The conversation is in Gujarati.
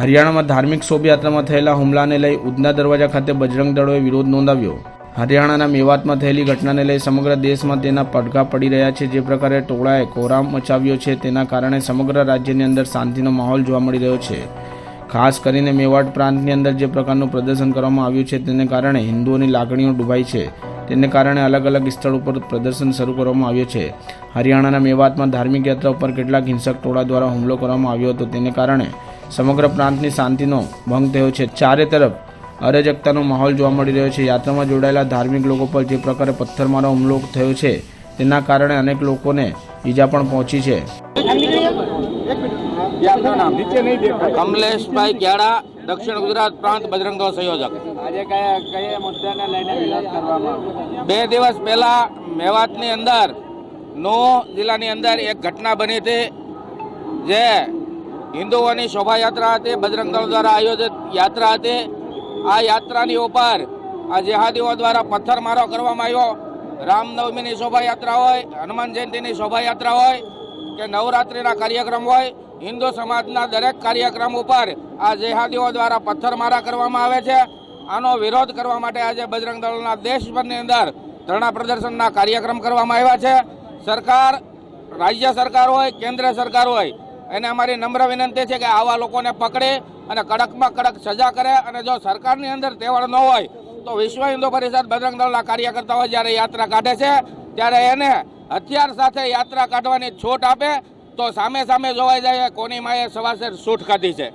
હરિયાણામાં ધાર્મિક શોભાયાત્રામાં થયેલા હુમલાને લઈ ઉધના દરવાજા ખાતે બજરંગ દળોએ વિરોધ નોંધાવ્યો. હરિયાણાના મેવાતમાં થયેલી ઘટનાને લઈ સમગ્ર દેશમાં તેના પડઘા પડી રહ્યા છે. જે પ્રકારે ટોળાએ કોરામ મચાવ્યો છે, તેના કારણે સમગ્ર રાજ્યની અંદર શાંતિનો માહોલ જોવા મળી રહ્યો છે. ખાસ કરીને મેવાડ પ્રાંતની અંદર જે પ્રકારનું પ્રદર્શન કરવામાં આવ્યું છે, તેને કારણે હિન્દુઓની લાગણીઓ ડૂબાઈ છે. તેને કારણે અલગ અલગ સ્થળ ઉપર પ્રદર્શન શરૂ કરવામાં આવ્યું છે. હરિયાણાના મેવાતમાં ધાર્મિક યાત્રા ઉપર કેટલાક હિંસક ટોળા દ્વારા હુમલો કરવામાં આવ્યો હતો. તેને કારણે સમગ્ર પ્રાંતની શાંતિનો ભંગ થયો છે. ચારે તરફ અરાજકતાનો માહોલ જોવા મળી રહ્યો છે. યાત્રામાં જોડાયેલા ધાર્મિક લોકો પર જે પ્રકારે પથ્થરમારો હુમલો થયો છે, તેના કારણે અનેક લોકોને ઈજા પણ પહોંચી છે. કમલેશભાઈ ગ્યાડા દક્ષિણ ગુજરાત પ્રાંત બજરંગ દળ સંયોજક. આજે કયા કયા મુદ્દાને લઈને વિરોધ કરવામાં બે દિવસ પહેલા મેવાતની અંદર નો જિલ્લાની અંદર એક ઘટના બની હતી જે હિન્દુઓની શોભાયાત્રા હતી બજરંગ દળ દ્વારા આયોજિત યાત્રા હતી. આ યાત્રાની ઉપર આ જેહાદીઓ દ્વારા પથ્થરમારો કરવામાં આવ્યો. રામનવમીની શોભાયાત્રા હોય હનુમાન જયંતિની શોભાયાત્રા હોય કે નવરાત્રિના કાર્યક્રમ હોય, હિન્દુ સમાજના દરેક કાર્યક્રમ ઉપર આ જેહાદીઓ દ્વારા પથ્થરમારા કરવામાં આવે છે. આનો વિરોધ કરવા માટે આજે બજરંગ દળના દેશભરની અંદર ધરણા પ્રદર્શનના કાર્યક્રમ કરવામાં આવ્યા છે. સરકાર, રાજ્ય સરકાર હોય, કેન્દ્ર સરકાર હોય, એને અમારી નમ્ર વિનંતી છે કે આવા લોકોને પકડે અને કડકમાં કડક સજા કરે અને જો સરકારની અંદર તેવડ ન હોય, તો વિશ્વ હિન્દુ પરિષદ બજરંગ દળના કાર્યકર્તાઓ જ્યારે યાત્રા કાઢે છે, ત્યારે એને હથિયાર સાથે યાત્રા કાઢવાની છૂટ આપે તો સામે સામે જોવાઈ જાય કોની માએ સવાસેર છૂટ કાઢી છે.